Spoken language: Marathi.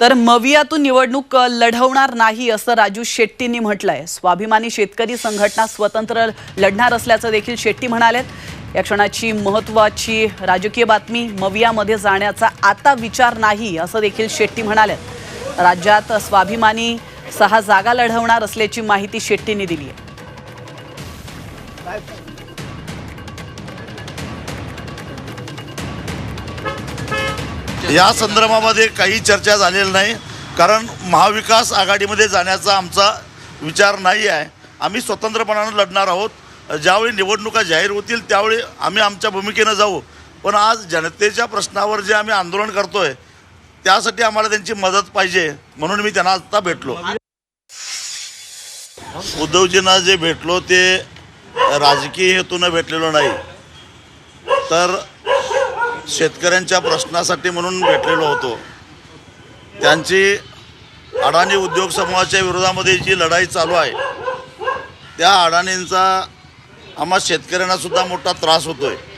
तर मवियातून निवडणूक लढवणार नाही असं राजू शेट्टींनी म्हटलंय. स्वाभिमानी शेतकरी संघटना स्वतंत्र लढणार असल्याचं देखील शेट्टी म्हणालेत. या क्षणाची महत्वाची राजकीय बातमी मवियामध्ये जाण्याचा आता विचार नाही असं देखील शेट्टी म्हणालेत. राज्यात स्वाभिमानी सहा जागा लढवणार असल्याची माहिती शेट्टींनी दिली आहे या संदर्भामध्ये काही चर्चा झालेली नाही कारण महाविकास आघाडीमध्ये जाण्याचा आमचा विचार नाही आहे. आम्ही स्वतंत्रपणानं लढणार आहोत. ज्यावेळी निवडणुका जाहीर होतील त्यावेळी आम्ही आमच्या भूमिकेनं जाऊ. पण आज जनतेच्या प्रश्नावर जे आम्ही आंदोलन करतोय त्यासाठी आम्हाला त्यांची मदत पाहिजे म्हणून मी त्यांना आता भेटलो. उद्धवजींना जे भेटलो ते राजकीय हेतूनं भेटलेलो नाही. तर शेतकऱ्यांच्या प्रश्नासाठी म्हणून भेटलेलो होतो. त्यांची अडाणी उद्योग समूहाच्या विरोधामध्ये जी लढाई चालू आहे त्या अडाणींचा आम्हा शेतकऱ्यांनासुद्धा मोठा त्रास होतो आहे